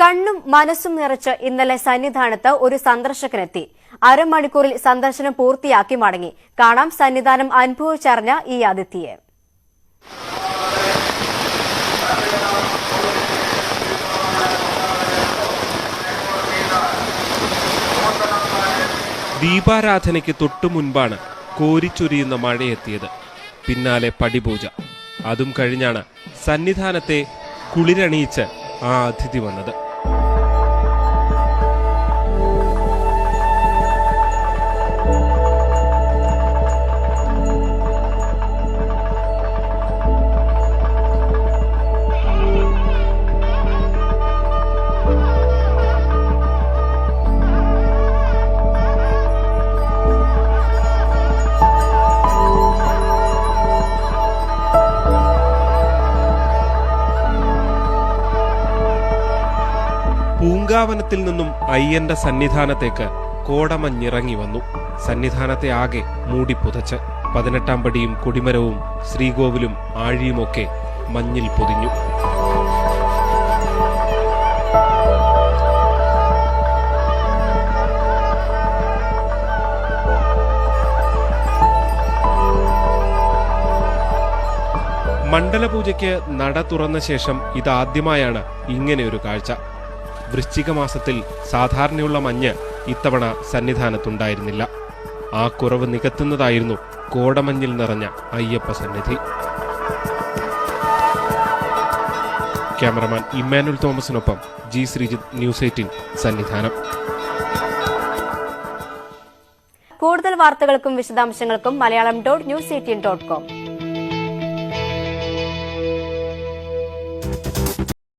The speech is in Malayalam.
കണ്ണും മനസ്സും നിറച്ച് ഇന്നലെ സന്നിധാനത്ത് ഒരു സന്ദർശകനെത്തി. അരമണിക്കൂറിൽ സന്ദർശനം പൂർത്തിയാക്കി മടങ്ങി. കാണാം സന്നിധാനം അനുഭവിച്ചറിഞ്ഞ ഈ അതിഥിയെ. ദീപാരാധനയ്ക്ക് തൊട്ടു മുൻപാണ് കോരിച്ചൊരിയുന്ന മഴയെത്തിയത്. പിന്നാലെ പടിപൂജ. അതും കഴിഞ്ഞാണ് സന്നിധാനത്തെ കുളിരണിയിച്ച് ആ അതിഥി വന്നത്. പൂങ്കാവനത്തിൽ നിന്നും അയ്യന്റെ സന്നിധാനത്തേക്ക് കോടമഞ്ഞിറങ്ങി വന്നു. സന്നിധാനത്തെ ആകെ മൂടിപ്പുതച്ച് പതിനെട്ടാം പടിയും കൊടിമരവും ശ്രീകോവിലും ആഴിയുമൊക്കെ മഞ്ഞിൽ പൊതിഞ്ഞു. മണ്ഡലപൂജയ്ക്ക് നട തുറന്ന ശേഷം ഇതാദ്യമായാണ് ഇങ്ങനെയൊരു കാഴ്ച. വൃശ്ചിക മാസത്തിൽ സാധാരണയുള്ള മഞ്ഞ് ഇത്തവണ സന്നിധാനത്തുണ്ടായിരുന്നില്ല. ആ കുറവ് നികത്തുന്നതായിരുന്നു കോടമഞ്ഞിൽ നിറഞ്ഞ അയ്യപ്പ സന്നിധി. Cameraman Immanuel തോമസിനൊപ്പം G Sreejith news eighteen Sannidhanam. കൂടുതൽ വാർത്തകൾക്കും വിശദാംശങ്ങൾക്കും Malayalam dot news eighteen dot com.